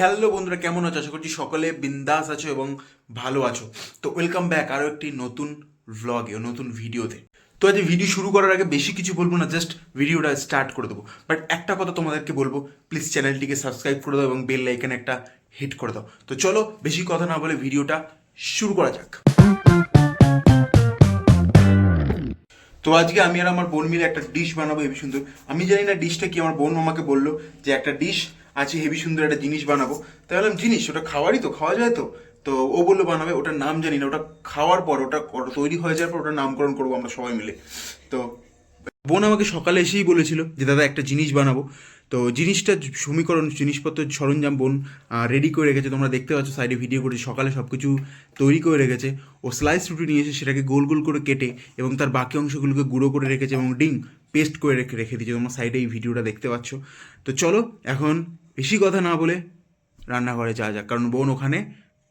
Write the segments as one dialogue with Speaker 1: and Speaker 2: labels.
Speaker 1: Hello বন্ধুরা, কেমন আছো? আশা করছি সকলে বিন্দাস আছো এবং ভালো আছো। তো ওয়েলকাম ব্যাক আরও একটি নতুন ভ্লগে নতুন ভিডিওতে তো আজ ভিডিও শুরু করার আগে বেশি কিছু বলব না জাস্ট ভিডিওটা স্টার্ট করে দেবো। বাট একটা কথা তোমাদেরকে বলব প্লিজ চ্যানেলটিকে সাবস্ক্রাইব করে দাও এবং বেল লাইকানে একটা হিট করে দাও। তো চলো, বেশি কথা না বলে ভিডিওটা শুরু করা যাক। তো আজকে আমি আর আমার বোন মিলে একটা ডিশ বানাবো হেভি সুন্দর। আমি জানি না ডিশটা কি, আমার বোন আমাকে বলল যে একটা ডিশ আছে হেভি সুন্দর একটা জিনিস বানাবো। তাই বললাম জিনিস, ওটা খাওয়ারই তো, খাওয়া যায় তো। তো ও বলল বানাবে, ওটার নাম জানি না, ওটা খাওয়ার পর, ওটা ওটা তৈরি হয়ে যাওয়ার পর, ওটার নামকরণ করব আমরা সবাই মিলে। তো বোন আমাকে সকালে এসেই বলেছিল যে, দাদা, একটা জিনিস বানাবো। তো জিনিসটা সমীকরণ, জিনিসপত্র, সরঞ্জাম বোন রেডি করে রেখেছে। তোমরা দেখতে পাচ্ছ সাইডে ভিডিও করে সকালে সব কিছু তৈরি করে রেখেছে। ও স্লাইস রুটি নিয়ে এসে সেটাকে গোল গোল করে কেটে এবং তার বাকি অংশগুলোকে গুঁড়ো করে রেখেছে এবং ডিং পেস্ট করে রেখে রেখে দিয়েছে। তোমরা সাইডে এই ভিডিওটা দেখতে পাচ্ছ। তো চলো, এখন বেশি কথা না বলে রান্নাঘরে যাওয়া যাক। কারণ বোন ওখানে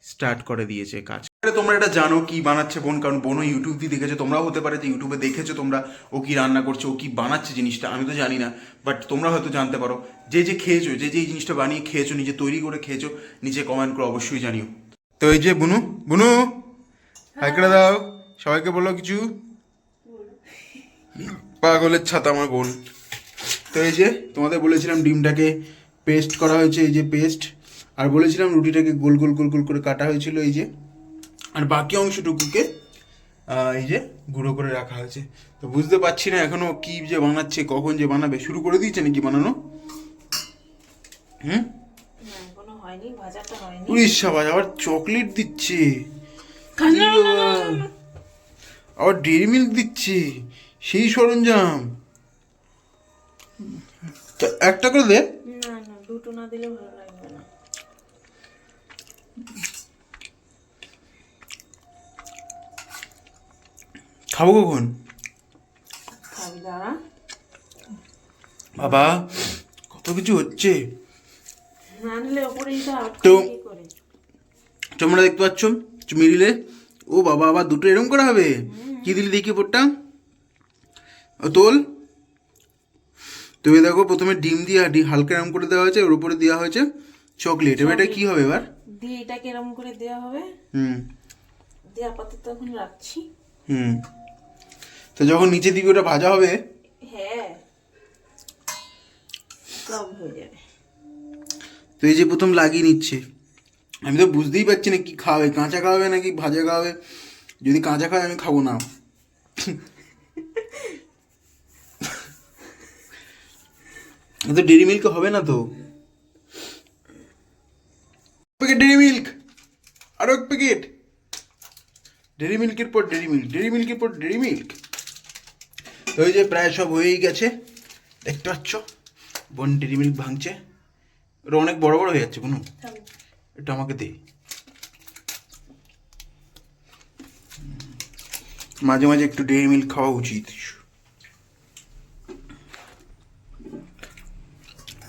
Speaker 1: স্টার্ট করে দিয়েছে কাজ। তোমরা এটা জানো কি বানাচ্ছে বোন? কারণ বোনও ইউটিউব দিয়ে দেখেছ। তোমরাও হতে পারে যে ইউটিউবে দেখেছ তোমরা ও কি রান্না করছে, ও কি বানাচ্ছে জিনিসটা। আমি তো জানি না বাট তোমরা হয়তো জানতে পারো। যে যে খেয়েছো, যে যে জিনিসটা বানিয়ে খেয়েছো, নিজে তৈরি করে খেয়েছো, নিজে কমেন্ট করে অবশ্যই জানিও। তো এই যে বুনু বুনু হাই করে দাও। সবাইকে বলো কিছু। পাগলের ছাতা আমার বোন। তো এই যে তোমাদের বলেছিলাম ডিমটাকে পেস্ট করা হয়েছে এই যে পেস্ট আর বলেছিলাম রুটিটাকে গোল গোল গোল গোল করে কাটা হয়েছিল এই যে। আর বাকি অংশটুকুকে এই যে গুঁড়ো করে রাখা হয়েছে। তো বুঝতে পারছি না এখনও কি যে বানাচ্ছে কখন যে বানাবে। শুরু করে দিয়েছে নাকি বানানো? হুম? উড়িষ্যা বাজ আবার চকলেট দিচ্ছে। আবার ডেরি মিল্ক দিচ্ছে। সেই সরঞ্জাম। একটা করে দে।
Speaker 2: না না দুটো না দিলে ভালো লাগবে না।
Speaker 1: খাব কখন? বাবা কত কিছু হচ্ছে? তো- তোমরা দেখতে পাচ্ছ মিডিলে। ও বাবা আবার দুটো এরম করা হবে? কি দিলি দেখি ও তোল। তুমি দেখো প্রথমে ডিম দিয়ে ডিম হালকা এরম করে দেওয়া হয়েছে ওর উপরে দেওয়া হয়েছে চকলেট। এবার এটা কি হবে এবার?
Speaker 2: দিয়ে এটাকে এরকম করে দেওয়া হবে।
Speaker 1: হুম।
Speaker 2: দিয়ে আপাতত এখন রাখছি।
Speaker 1: হুম। তো যখন নিচে দিবি ওটা ভাজা হবে
Speaker 2: হ্যাঁ। সব হয়ে যাবে।
Speaker 1: তো এই যে প্রথম লাগিয়ে নিচ্ছে। আমি তো বুঝতেই পারছি না কি খাওয়াবে কাঁচা খাওয়াবে নাকি ভাজা খাওয়াবে যদি কাঁচা খাওয়াবে আমি খাব না। তো ডেরি মিল্ক হবে না তো? প্যাকেট ডেরি মিল্ক আরও এক প্যাকেট ডেরি মিল্কের পর ডেরি মিল্ক ডেরি মিল্কের পর ডেরি মিল্ক তো এই যে প্রায় সব হয়েই গেছে। দেখতে পাচ্ছ? বোন ডেরি মিল্ক ভাঙছে। ওটা অনেক বড় বড় হয়ে যাচ্ছে কোনো? এটা আমাকে দে। মাঝে মাঝে একটু ডেয়ারি মিল্ক খাওয়া উচিত।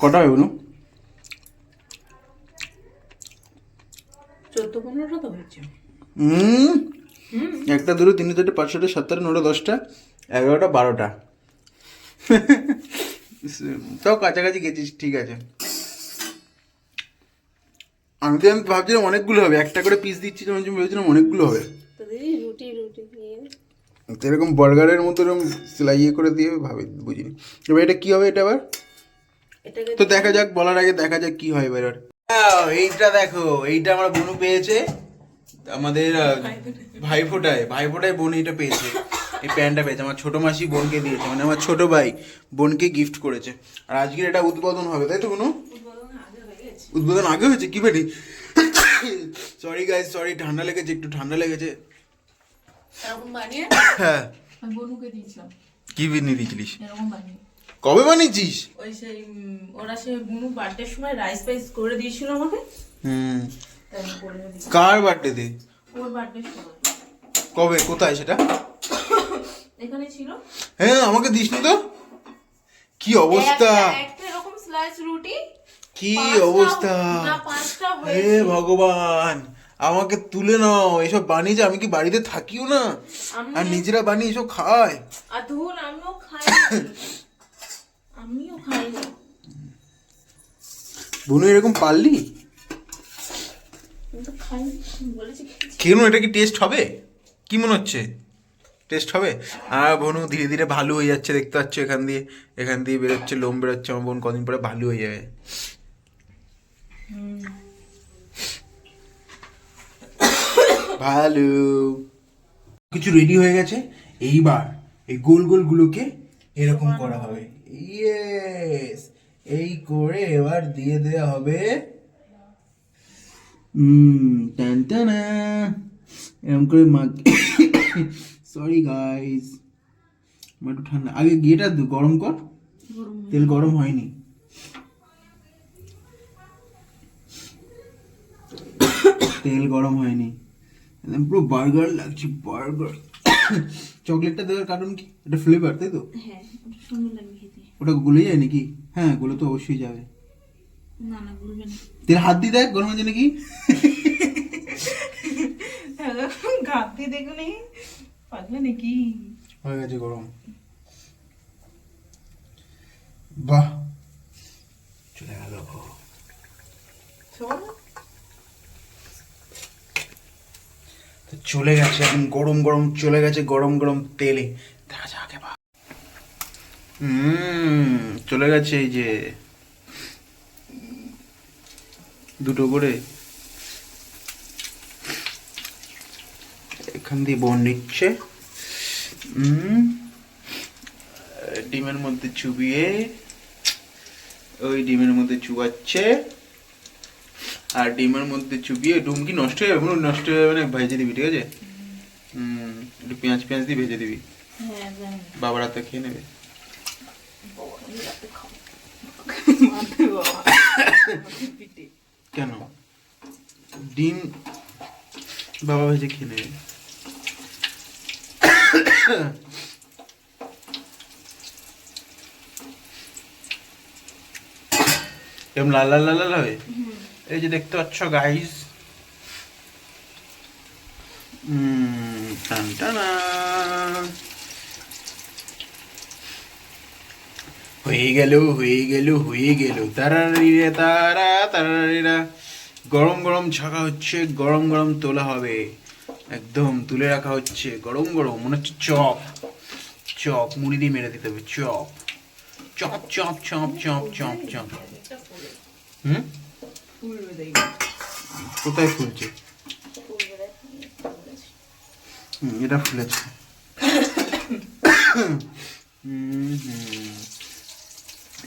Speaker 1: কটা হবে বলুন?
Speaker 2: চোদ্দ পনেরোটা তো হয়েছে।
Speaker 1: হুম। একটা দুটো তিনটে চারটে পাঁচ ছটা সাতটা নটা দশটা এগারোটা বারোটা। তাও কাছাকাছি গেছিস ঠিক আছে। আমি তো আমি ভাবছিলাম অনেকগুলো হবে একটা করে পিস দিচ্ছি তখন আমি ভেবেছিলাম অনেকগুলো হবে।
Speaker 2: তো রুটি রুটি দিয়ে।
Speaker 1: এরকম বার্গারের মতো এরকম সেলাই ইয়ে করে দিয়ে ভাবে বুঝিনি। এবার এটা কি হবে এটা আবার? তো দেখা যাক বলার আগে দেখা যাক কি হয় এবার এইটা দেখো এইটা আমার বোনু পেয়েছে। আমাদের আহ, ভাইফোঁটায় ভাইফোঁটায় বোন এইটা পেয়েছে। এই প্যান্টটা পেয়েছে আমার ছোট মাসি বোনকে দিয়েছে মানে আমার ছোট ভাই বোনকে গিফট করেছে। আর আজকের এটা উদ্বোধন হবে তাই তো বোনু? উদ্বোধন আগে হয়েছে? কি বেটি? সরি গাইজ সরি ঠান্ডা লেগেছে একটু ঠান্ডা লেগেছে। হ্যাঁ।
Speaker 3: আমি বনুকে দিয়েছিলাম।
Speaker 1: কি বিনি দিয়েছিলিস?
Speaker 3: এরকম বানিয়ে।
Speaker 1: কবে বানিয়েছিস?
Speaker 2: ওই সেই ওরা সে বুনু বার্থডের সময় রাইস ফাইস করে দিয়েছিল আমাকে।
Speaker 1: হুম।
Speaker 2: করে
Speaker 1: কার বার্থডেতে
Speaker 2: ওর বার্থডের সময়।
Speaker 1: কবে? কোথায় সেটা?
Speaker 2: এখানে ছিল।
Speaker 1: হ্যাঁ আমাকে দিসনি তো। কি অবস্থা?
Speaker 2: একটা- এরকম স্লাইস রুটি
Speaker 1: কি অবস্থা? হে ভগবান আমাকে তুলে নাও। এসব বানিয়েছে আমি কি বাড়িতে থাকিও না? আর নিজেরা বানিয়ে এসব খায়?
Speaker 2: আর ধুন আমিও খাই আমিও খাই
Speaker 1: বুনু এরকম পারলি। কেন এটা কি টেস্ট হবে? কি মনে হচ্ছে? টেস্ট হবে? আর বনু ধীরে ধীরে ভালো হয়ে যাচ্ছে দেখতে পাচ্ছ এখান দিয়ে। এখান দিয়ে বেরোচ্ছে লোম বেরোচ্ছে আমার বোন কদিন পরে ভালো হয়ে যাবে। ভালো। কিছু রেডি হয়ে গেছে? এইবার এই গোল গোলগুলোকে এরকম করা হবে। ইয়েস এই করে এবার দিয়ে দেওয়া হবে। হুম টান টানা এরকম করে মাখ সরি গাইস আমার একটু ঠান্ডা আগে গিয়েটা গরম কর। তেল গরম হয়নি। তেল গরম হয়নি। পুরো বার্গার লাগছে বার্গার চকলেটটা দেওয়ার কারণ কি? এটা ফ্লেভার তাই তো?
Speaker 2: হ্যাঁ ওটা সুন্দর লাগবে খেতে।
Speaker 1: ওটা গলে যায় নাকি? হ্যাঁ গলে তো অবশ্যই যাবে।
Speaker 2: না না গুলবে না।
Speaker 1: তেল হাত দিয়ে দেখ গরম হয়েছে নাকি?
Speaker 2: ঘাটতে দেখো নি। পাগলা নাকি?
Speaker 1: হয়ে গেছে গরম। বাহ। চলে গেল। তো চলে গেছে, এখন গরম গরম চলে গেছে, গরম গরম তেলে। দেখা যাক এবার। চলে গেছে এই যে, দুটো করে। এখান দিয়ে বন নিচ্ছে। ডিমের মধ্যে চুবিয়ে, ওই ডিমের মধ্যে চুবাচ্ছে। আর ডিমের মধ্যে চুবিয়ে ডুম কি নষ্ট হয়ে যাবে নষ্ট হয়ে যাবে না ভেজে দিবি ঠিক আছে? হুম একটু পেঁয়াজ পেঁয়াজ দিয়ে ভেজে দিবি।
Speaker 2: হ্যাঁ
Speaker 1: বাবার হাতে খেয়ে নেবে। কেন? ডিম বাবা ভেজে খেয়ে নেবে। লাল লাল লাল লাল হবে? এই যে দেখতে পাচ্ছ টানা হয়ে গেল হয়ে গেল হয়ে গেল। তারারিরে তারা তারারিরা গরম গরম ছাকা হচ্ছে, গরম গরম তোলা হবে। একদম তুলে রাখা হচ্ছে। গরম গরম, মনে হচ্ছে চপ। চপ মুড়ি দিয়ে মেরে দিতে হবে, chop. Chop chop chop chop chop chop. হুম? কোথায় ফুলছে? হুম, এটা ফুলেছে।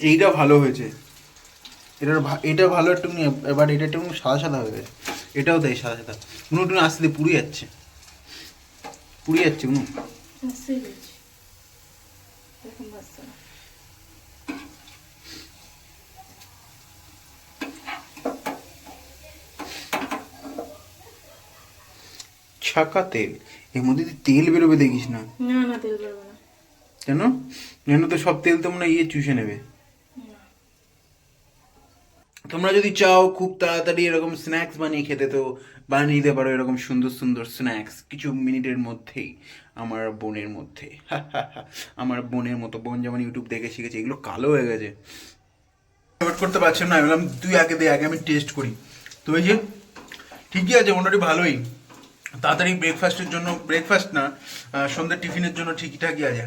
Speaker 1: এইটা ভালো হয়েছে। এটার এটা ভালো একটু এবার এটা একটু সাদা সাদা হয়ে গেছে। এটাও দেয় সাদা সাদা। কোনো একটু আস্তে পুড়ে যাচ্ছে। পুড়ে যাচ্ছে কোনো
Speaker 2: আসছে গেছে এখন বাচ্চা
Speaker 1: ছাকা তেল। এর মধ্যে দিয়ে তেল বেরোবে দেখিস না।
Speaker 2: না না তেল বেরোবে না।
Speaker 1: কেন? কেন তো সব তেল তো মনে ইয়ে চুষে নেবে। তোমরা যদি চাও খুব তাড়াতাড়ি এরকম স্ন্যাক্স বানিয়ে খেতে তো বানিয়ে দিতে পারো এরকম সুন্দর সুন্দর স্ন্যাক্স কিছু মিনিটের মধ্যেই আমার বোনের মধ্যে। আমার বোনের মতো বোন যেমন ইউটিউব দেখে শিখেছে এগুলো কালো হয়ে গেছে। ওয়েট করতে পারছিলাম না আমি বললাম তুই আগে দে আগে আমি টেস্ট করি। তো এই যে ঠিকই আছে মোটামুটি ভালোই। তাড়াতাড়ি ব্রেকফাস্টের জন্য ব্রেকফাস্ট না আহ, সন্ধ্যের টিফিনের জন্য ঠিকঠাকই আছে।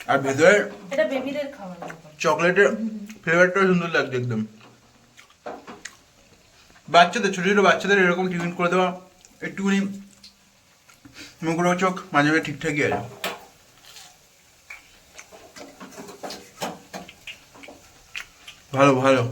Speaker 1: আর ভেতরে
Speaker 2: এটা বেবিদের খাবার
Speaker 1: চকলেটের ফ্লেভারটা সুন্দর লাগছে একদম। বাচ্চাদের ছোটো ছোটো বাচ্চাদের এরকম টিফিন করে দেওয়া একটুখানি মুখরোচক মাঝে মাঝে ঠিকঠাকই আছে। ভালো ভালো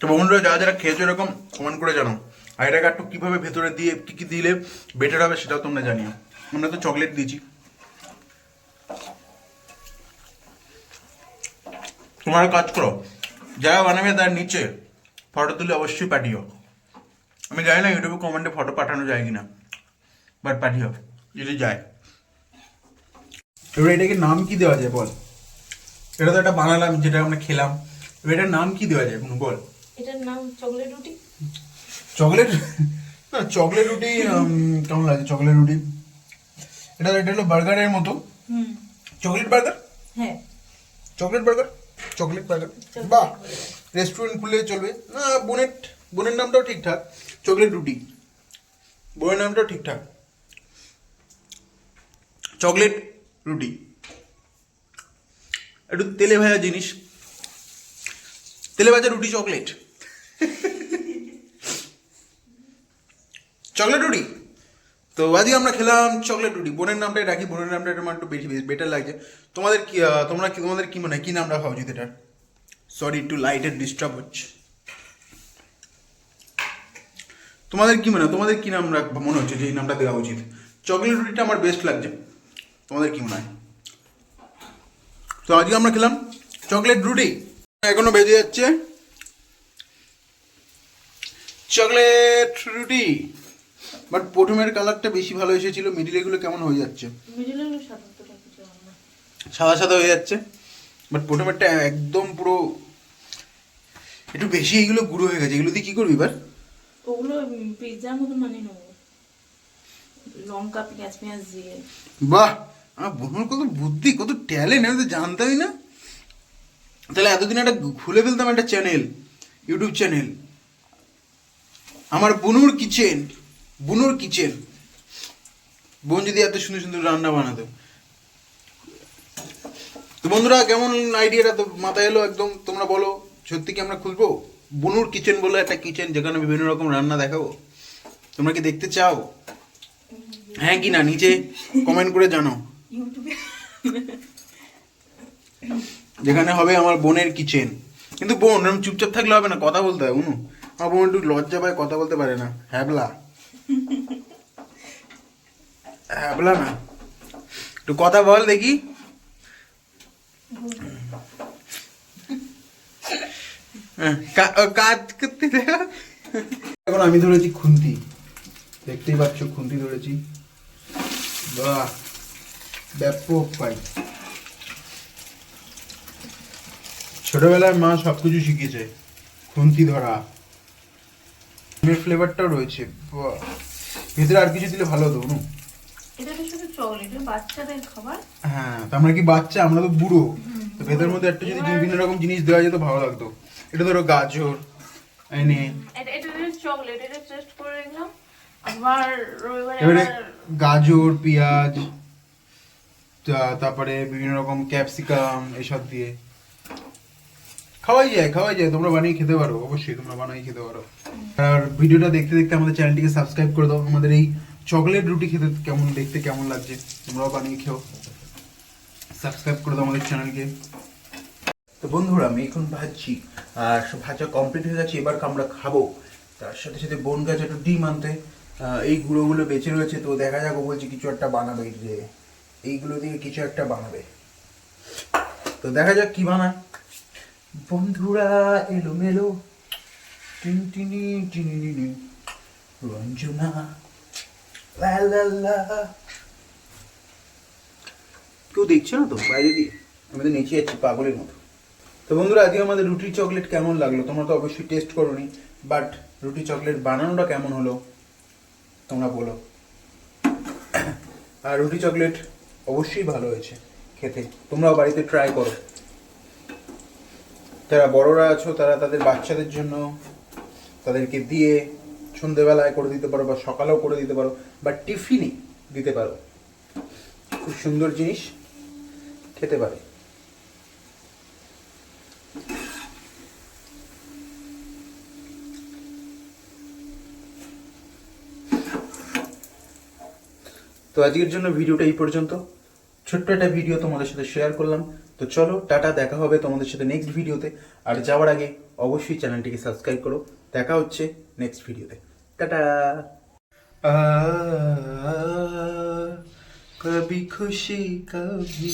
Speaker 1: তো বন্ধুরা, যারা যারা খেয়েছো এরকম কমেন্ট করে জানো আর এটাকে একটু কীভাবে ভেতরে দিয়ে, কী কী দিলে বেটার হবে সেটাও তোমরা জানিও। আমরা তো চকলেট দিয়েছি। তোমার কাজ করো, যারা বানাবে তার নিচে ফটো তুলে অবশ্যই পাঠিও। আমি জানি না ইউটিউবে কমেন্টে ফটো পাঠানো যায় কিনা বাট পাঠিও, যদি যায়। এবার এটাকে নাম কি দেওয়া যায় বল? এটা তো একটা বানালাম, যেটা আমরা খেলাম। এবার এটার নাম কি দেওয়া যায়? বল।
Speaker 2: এটার নাম চকলেট রুটি?
Speaker 1: চকলেট? না চকলেট রুটি কেমন লাগে চকলেট রুটি? এটা এটা হলো বার্গারের মতো। Chocolate burger?
Speaker 2: হ্যাঁ।
Speaker 1: Chocolate burger? Chocolate burger.
Speaker 2: burger।
Speaker 1: Restaurant খুললে চলবে। না বোনের বোনের নামটাও ঠিকঠাক। চকলেট রুটি। বোনের নামটাও ঠিকঠাক। চকলেট রুটি। একটু তেলে ভাজা জিনিস। তেলে ভাজা রুটি চকলেট। চকলেট রুটি? তো আজকে আমরা খেলাম চকলেট রুটি। বোনের নামটাই রাখি, বোনের নামটা আমার একটু বেশি বেটার লাগছে। তোমাদের কি তোমরা কি, তোমাদের কি মনে হয়, কি নাম রাখা উচিত এটার? সরি একটু লাইটের ডিস্টার্ব হচ্ছে। তোমাদের কি মনে হয়, তোমাদের কি নাম রাখ, মনে হচ্ছে যে এই নামটা দেওয়া উচিত? চকলেট রুটিটা আমার বেস্ট লাগছে। তোমাদের কি মনে হয়? তো আজকে আমরা খেলাম চকলেট রুটি। এখনও বেজে যাচ্ছে। চকলেট রুটি। বাট প্রথমের কালারটা বেশি ভালো এসেছিল। মিডিল এগুলো কেমন হয়ে যাচ্ছে? সাদা সাদা হয়ে যাচ্ছে। বাট প্রথমেরটা একদম পুরো একটু বেশি এগুলো গুঁড়ো হয়ে গেছে। এগুলো দিয়ে কি করবি এবার?
Speaker 2: ওগুলো পিৎজার মতো মানে নেব। লঙ্কা পেঁয়াজ পেঁয়াজ দিয়ে।
Speaker 1: বাহ! আমার বোনের কত বুদ্ধি কত ট্যালেন্ট আমি তো জানতামই না। তাহলে এতদিন একটা খুলে ফেলতাম একটা চ্যানেল ইউটিউব চ্যানেল আমার বুনুর কিচেন বুনুর কিচেন। বোন যদি এত সুন্দর সুন্দর রান্না বানাতো। তো বন্ধুরা, কেমন আইডিয়াটা তো মাথায় এলো একদম, তোমরা বলো, সত্যি কি আমরা খুলবো বুনুর কিচেন বলে একটা কিচেন যেখানে বিভিন্ন রকম রান্না দেখাবো। তোমরা কি দেখতে চাও? হ্যাঁ কি না, নিচে কমেন্ট করে
Speaker 2: ইউটিউবে
Speaker 1: যেখানে হবে আমার বোনের কিচেন। কিন্তু বোন চুপচাপ থাকলে হবে না, কথা বলতে উনু আমার একটু লজ্জা পায় কথা বলতে পারে না। হ্যাবলা। হ্যাবলা না। একটু কথা বল দেখি। হ্যাঁ, কাজ করতে এখন আমি ধরেছি খুন্তি। দেখতেই পাচ্ছ খুন্তি ধরেছি। বাহ ব্যাপক পাই। ছোটবেলায় মা সবকিছু শিখেছে খুন্তি ধরা। ডিমের ফ্লেভারটাও রয়েছে। ভেতরে আর কিছু দিলে ভালো হতো নু
Speaker 2: এটা তো শুধু চকলেট বাচ্চাদের খাবার।
Speaker 1: হ্যাঁ তো আমরা কি বাচ্চা? আমরা তো বুড়ো। তো ভেতরের মধ্যে একটা যদি বিভিন্ন রকম জিনিস দেওয়া যেত ভালো লাগতো। এটা ধরো গাজর এনে।
Speaker 2: এটা এটা চকলেট এটা টেস্ট করে দেখলাম আবার রবিবারে
Speaker 1: গাজর পেঁয়াজ তারপরে বিভিন্ন রকম ক্যাপসিকাম এসব দিয়ে। খাওয়াই যায় খাওয়াই যায়, তোমরা বানিয়ে খেতে পারো, অবশ্যই তোমরা বানিয়ে খেতে পারো। আর ভিডিওটা দেখতে দেখতে আমাদের চ্যানেলটিকে সাবস্ক্রাইব করে দাও, আমাদের এই চকলেট রুটি খেতে কেমন, দেখতে কেমন লাগছে, তোমরাও বানিয়ে খেও। সাবস্ক্রাইব করে দাও আমাদের চ্যানেলকে। তো বন্ধুরা, আমি এখন ভাজছি, আর ভাজা কমপ্লিট হয়ে গেছে, এবার আমরা খাব। তার সাথে সাথে বন গাছ একটু ডিম আনতে এই গুঁড়োগুলো বেঁচে রয়েছে, তো দেখা যাক বলছে কিছু একটা বানাবে যে, এইগুলো দিয়ে কিছু একটা বানাবে। তো দেখা যাক কি বানায়। বন্ধুরা এলো মেলো টিন, টিনি টিনি টিনি। রঞ্জনা। লা লা কেউ দেখছে না তো? বাইরে দিয়ে। আমি তো নেচে যাচ্ছি পাগলের মতো। তো বন্ধুরা, আজকে আমাদের রুটি চকলেট কেমন লাগল? তোমরা তো অবশ্যই টেস্ট করোনি বাট রুটি চকলেট বানানোটা কেমন হলো? তোমরা বলো। আর রুটি চকলেট অবশ্যই ভালো হয়েছে খেতে। তোমরাও বাড়িতে ট্রাই করো। যারা বড়রা আছো, তারা তাদের বাচ্চাদের জন্য তাদেরকে দিয়ে সন্ধেবেলায় করে দিতে পারো বা সকালেও করে দিতে পারো, বা টিফিনে দিতে পারো। খুব সুন্দর জিনিস খেতে পারে। তো আজকের জন্য ভিডিওটা এই পর্যন্ত। ছোট্ট একটা ভিডিও তোমাদের সাথে শেয়ার করলাম। তো চলো, টাটা, দেখা হবে তোমাদের সাথে নেক্সট ভিডিওতে আর যাওয়ার আগে অবশ্যই চ্যানেলটিকে সাবস্ক্রাইব করো। দেখা হচ্ছে নেক্সট ভিডিওতে টাটা! কবি খুশি, কবি